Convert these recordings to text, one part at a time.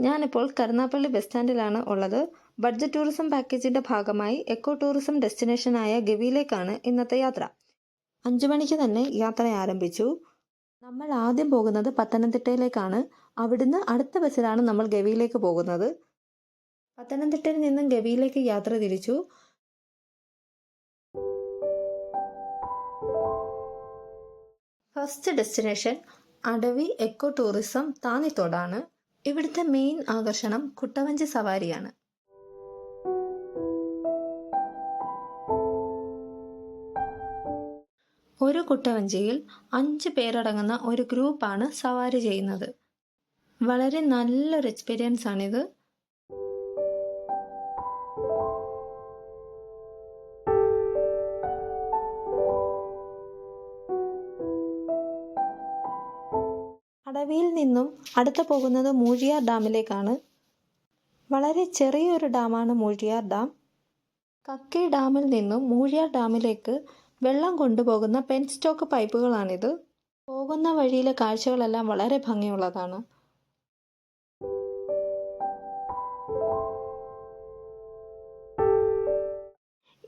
ഞാനിപ്പോൾ കരുനാപ്പള്ളി ബസ് സ്റ്റാൻഡിലാണ് ഉള്ളത്. Budget tourism പാക്കേജിന്റെ ഭാഗമായി എക്കോ ടൂറിസം ഡെസ്റ്റിനേഷനായ ഗവിയിലേക്കാണ് ഇന്നത്തെ യാത്ര. അഞ്ചു മണിക്ക് തന്നെ യാത്ര ആരംഭിച്ചു. നമ്മൾ ആദ്യം പോകുന്നത് പത്തനംതിട്ടയിലേക്കാണ്. അവിടുന്ന് അടുത്ത ബസ്സിലാണ് നമ്മൾ ഗവിയിലേക്ക് പോകുന്നത്. പത്തനംതിട്ടയിൽ നിന്നും ഗവിയിലേക്ക് യാത്ര തിരിച്ചു. First destination Adavi eco tourism താന്നിത്തോടാണ്. ഇവിടുത്തെ മെയിൻ ആകർഷണം കുട്ടവഞ്ചി സവാരിയാണ്. ഒരു കുട്ടവഞ്ചിയിൽ അഞ്ച് പേരടങ്ങുന്ന ഒരു ഗ്രൂപ്പാണ് സവാരി ചെയ്യുന്നത്. വളരെ നല്ലൊരു എക്സ്പീരിയൻസ് ആണിത്. അടവിയിൽ നിന്നും അടുത്ത പോകുന്നത് മൂഴിയാർ ഡാമിലേക്കാണ്. വളരെ ചെറിയൊരു ഡാമാണ് മൂഴിയാർ ഡാം. കക്കി ഡാമിൽ നിന്നും മൂഴിയാർ ഡാമിലേക്ക് വെള്ളം കൊണ്ടുപോകുന്ന പെൻ സ്റ്റോക്ക് പൈപ്പുകളാണിത്. പോകുന്ന വഴിയിലെ കാഴ്ചകളെല്ലാം വളരെ ഭംഗിയുള്ളതാണ്.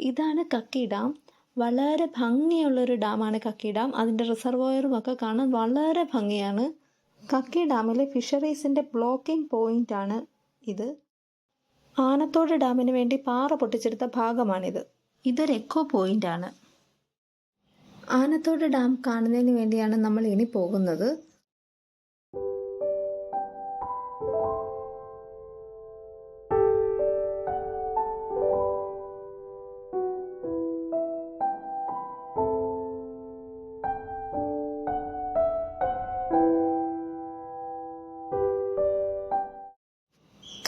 ഇതാണ് കക്കി ഡാം. വളരെ ഭംഗിയുള്ളൊരു ഡാമാണ് കക്കി ഡാം. അതിന്റെ റിസർവോയറും ഒക്കെ കാണാൻ വളരെ ഭംഗിയാണ്. കക്കി ഡാമിലെ ഫിഷറീസിന്റെ ബ്ലോക്കിംഗ് ആണ് ഇത്. ആനത്തോട് ഡാമിന് വേണ്ടി പാറ പൊട്ടിച്ചെടുത്ത ഭാഗമാണിത്. ഇതൊരു എക്കോ ആണ് ആനത്തോട് ഡാം കാണുന്നതിന് വേണ്ടിയാണ് നമ്മൾ ഇനി പോകുന്നത്.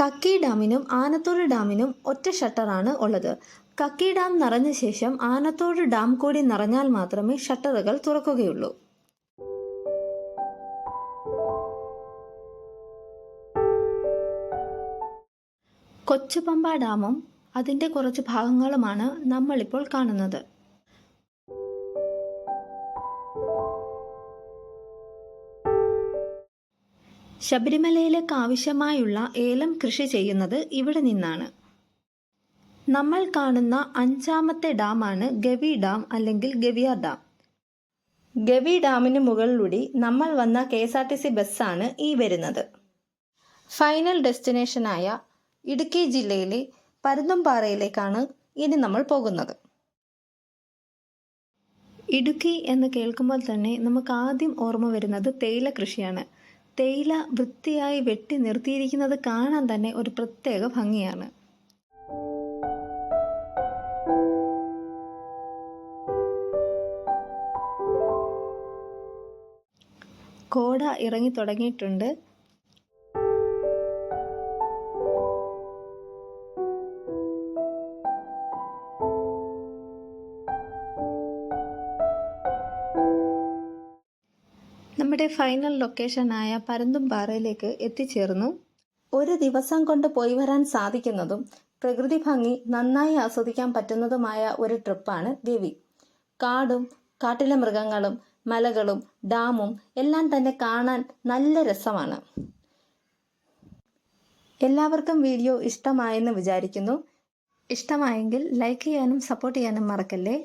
കക്കി ഡാമിനും ആനത്തോട് ഡാമിനും ഒറ്റ ഷട്ടറാണ് ഉള്ളത്. കക്കി ഡാം നിറഞ്ഞ ശേഷം ആനത്തോട് ഡാം കൂടി നിറഞ്ഞാൽ മാത്രമേ ഷട്ടറുകൾ തുറക്കുകയുള്ളൂ. കൊച്ചുപമ്പ ഡാമും അതിന്റെ കുറച്ച് ഭാഗങ്ങളുമാണ് നമ്മളിപ്പോൾ കാണുന്നത്. ശബരിമലയിലേക്ക് ആവശ്യമായുള്ള ഏലം കൃഷി ചെയ്യുന്നത് ഇവിടെ നിന്നാണ്. നമ്മൾ കാണുന്ന അഞ്ചാമത്തെ ഡാമാണ് ഗവി ഡാം അല്ലെങ്കിൽ ഗവിയാർ ഡാം. ഗവി ഡാമിന് മുകളിലൂടെ നമ്മൾ വന്ന K S R T C ബസ്സാണ് ഈ വരുന്നത്. ഫൈനൽ ഡെസ്റ്റിനേഷനായ ഇടുക്കി ജില്ലയിലെ പരുന്തുംപാറയിലേക്കാണ് ഇനി നമ്മൾ പോകുന്നത്. ഇടുക്കി എന്ന് കേൾക്കുമ്പോൾ തന്നെ നമുക്ക് ആദ്യം ഓർമ്മ വരുന്നത് തേയില കൃഷിയാണ്. തേയില വൃത്തിയായി വെട്ടി നിർത്തിയിരിക്കുന്നത് കാണാൻ തന്നെ ഒരു പ്രത്യേക ഭംഗിയാണ്. കോട ഇറങ്ങി തുടങ്ങിയിട്ടുണ്ട്. നമ്മുടെ ഫൈനൽ ലൊക്കേഷനായ പരന്തുംപാറയിലേക്ക് എത്തിച്ചേർന്നു. ഒരു ദിവസം കൊണ്ട് പോയി വരാൻ സാധിക്കുന്നതും പ്രകൃതി ഭംഗി നന്നായി ആസ്വദിക്കാൻ പറ്റുന്നതുമായ ഒരു ട്രിപ്പാണ് ഗവി കാടും കാട്ടിലെ മൃഗങ്ങളും മലകളും ഡാമും എല്ലാം തന്നെ കാണാൻ നല്ല രസമാണ്. എല്ലാവർക്കും വീഡിയോ ഇഷ്ടമായെന്ന് വിചാരിക്കുന്നു. ഇഷ്ടമായെങ്കിൽ ലൈക്ക് ചെയ്യാനും സപ്പോർട്ട് ചെയ്യാനും മറക്കല്ലേ?